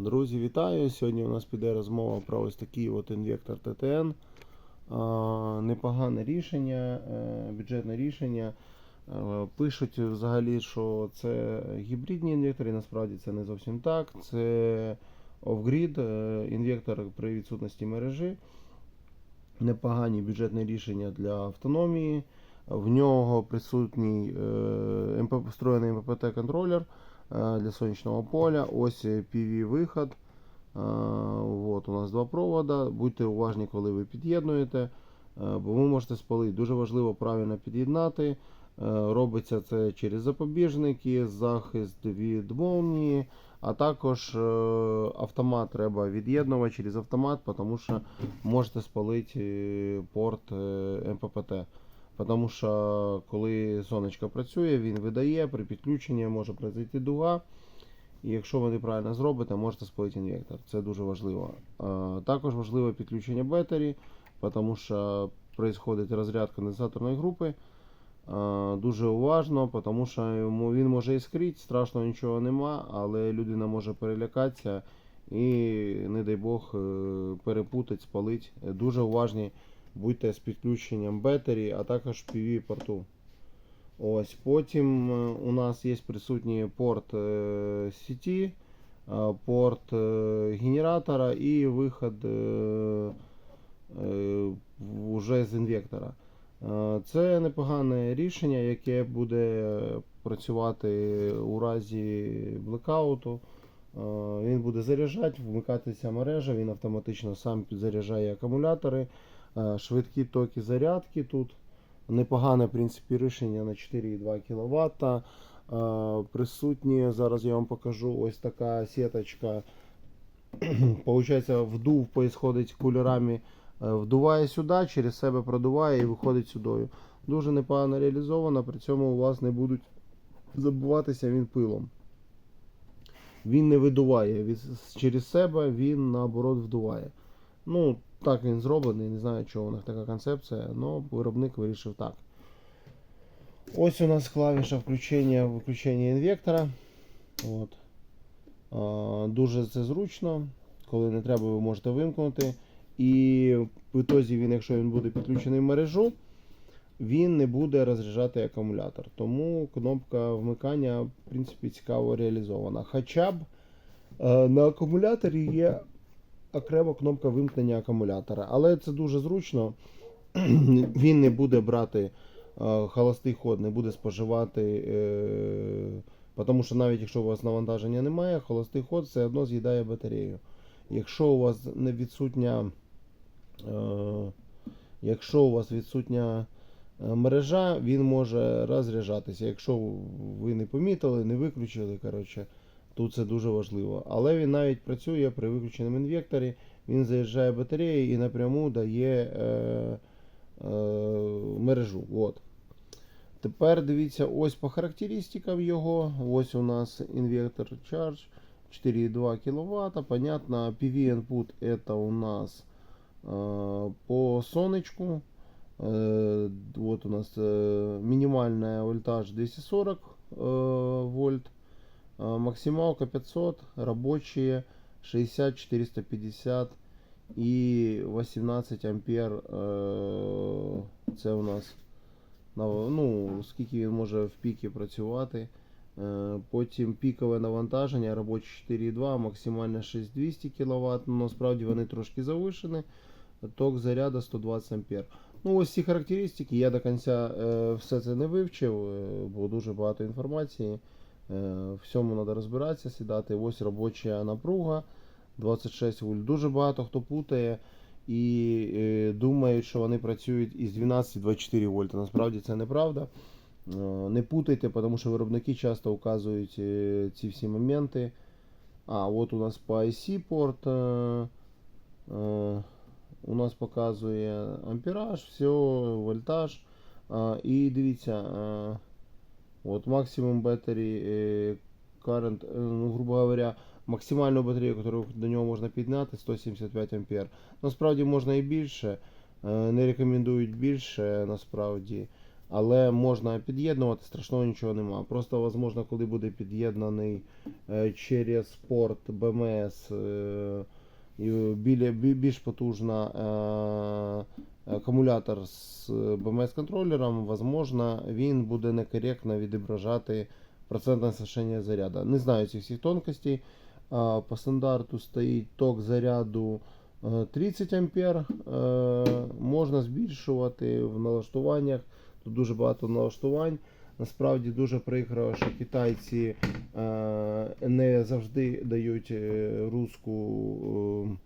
Друзі, вітаю! Сьогодні у нас піде розмова про ось такий от інвектор ТТН. Непогане рішення, е, бюджетне рішення. Е, Пишуть взагалі, що це гібридні інвектори, насправді це не зовсім так. Це off-grid, е, інвектор при відсутності мережі. Непогані бюджетне рішення для автономії. В нього присутній встроєний МППТ-контролер е, для сонячного поля. Ось PV-виход. Е, От у нас два провода. Будьте уважні, коли ви під'єднуєте, е, бо ви можете спалити. Дуже важливо правильно під'єднати. Е, Робиться це через запобіжники, захист від молнії, а також автомат треба від'єднувати через автомат, тому що можете спалити порт МППТ. Тому що коли сонечко працює, він видає, при підключенні може произойти дуга. І якщо ви неправильно зробите, можете спалити інвектор. Це дуже важливо. Також важливе підключення бетері, тому що відбувається розряд конденсаторної групи. Дуже уважно, тому що він може іскрити, страшного нічого нема, але людина може перелякатися і, не дай Бог, е, перепутать, спалить. Дуже уважні будьте з підключенням бетері, а також PV порту. Ось, потім е, у нас є присутній порт е, сеті, е, порт генератора і виход вже з інвектора. Це непогане рішення, яке буде працювати у разі блекауту. Він буде заряджати, вмикатися мережа, він автоматично сам підзаряджає акумулятори, швидкі токи зарядки тут. Непогане в принципі, рішення на 4,2 кВт. Е, Присутні, зараз я вам покажу ось така сіточка. Получається, вдув поїсходить кулерами, е, вдуває сюди, через себе продуває і виходить сюди. Дуже непогано реалізовано, при цьому у вас не будуть забуватися він пилом. Він не видуває через себе, він наоборот вдуває. Ну, так він зроблений, не знаю, чого у них така концепція, але виробник вирішив так. Ось у нас клавіша включення виключення інвектора. От. А, дуже це зручно. Коли не треба, ви можете вимкнути. І в ітозі він, якщо він буде підключений в мережу, він не буде розряджати акумулятор. Тому кнопка вмикання, в принципі, цікаво реалізована. Хоча б е, на акумуляторі є окрема кнопка вимкнення акумулятора. Але це дуже зручно. Він не буде брати е, холостий ход, не буде споживати. Е, тому що навіть якщо у вас навантаження немає, холостий ход все одно з'їдає батарею. Якщо у вас не відсутня, е, якщо у вас відсутня мережа, він може розряджатися. Якщо ви не помітили, не виключили, коротше, тут це дуже важливо. Але він навіть працює при виключеному інвекторі, він заїжджає батареї і напряму дає е, е, мережу. От. Тепер дивіться, ось по характеристикам його. Ось у нас інвектор Charge 4,2 кВт. Понятно, PV input это у нас э, по сонечку. Э, вот у нас э, минимальная вольтаж 240 э, вольт. Э, максималка 500. Рабочие 60, 450 и 18 ампер. Э, це у нас ну, скільки він може в піки працювати. Е, Потім пікове навантаження, робоче 4,2, максимальне 6200 кВт. Насправді вони трошки завишені. Ток заряду 120 ампер. Ну, ось ці характеристики. Я до кінця е, все це не вивчив, е, бо дуже багато інформації. Е, всьому треба розбиратися, сідати. Ось робоча напруга 26 вольт. Дуже багато хто путає і е, думають, що вони працюють із 12-24 вольта. Насправді це неправда. Е, Не путайте, тому що виробники часто указують ці всі моменти. А, от у нас по IC порт у нас показує ампераж, все, вольтаж. І дивіться, е, от максимум battery е, current, е, ну, грубо говоря, максимальну батарею, яку до нього можна підняти, 175 ампер. Насправді можна і більше. Е, Не рекомендують більше, насправді. але можна під'єднувати, страшного нічого нема. Просто, можливо, коли буде під'єднаний через порт бі- більш потужна акумулятор з BMS контролером, возможно, він буде некоректно відображати процентне соотношення заряду. Не знаю цих всіх тонкостей. По стандарту стоїть ток заряду е, 30 ампер. Е, Можна збільшувати в налаштуваннях. Тут дуже багато налаштувань. Насправді дуже прикро, що китайці е, не завжди дають е, русську, е, е,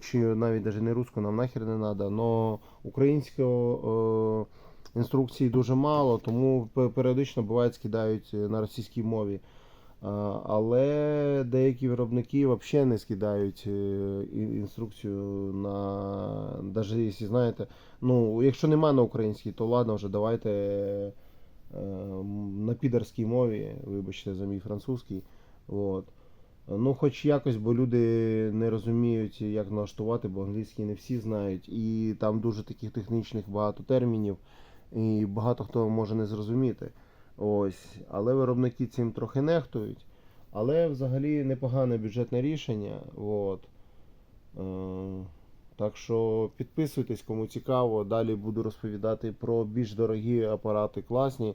чи навіть навіть не русську, нам нахер не треба, але українського е, інструкцій дуже мало, тому періодично буває скидають е, на російській мові. Але деякі виробники взагалі не скидають е, інструкцію на. Навіть якщо знаєте, ну, якщо нема на українській, то ладно, вже давайте е, на підерській мові, вибачте за мій французький. От. Ну, хоч якось, бо люди не розуміють, як налаштувати, бо англійський не всі знають. І там дуже таких технічних багато термінів, і багато хто може не зрозуміти. Ось, але виробники цим трохи нехтують. Але взагалі непогане бюджетне рішення. От. Е, так що підписуйтесь, кому цікаво. Далі буду розповідати про більш дорогі апарати, класні.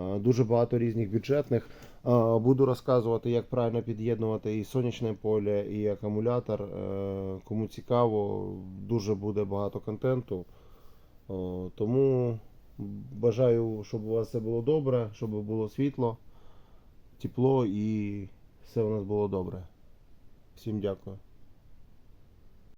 Е, Дуже багато різних бюджетних. Е, Буду розказувати, як правильно під'єднувати і сонячне поле, і акумулятор. Е, Кому цікаво, дуже буде багато контенту. Тому бажаю, щоб у вас все було добре, щоб було світло, тепло і все у нас було добре. Всім дякую.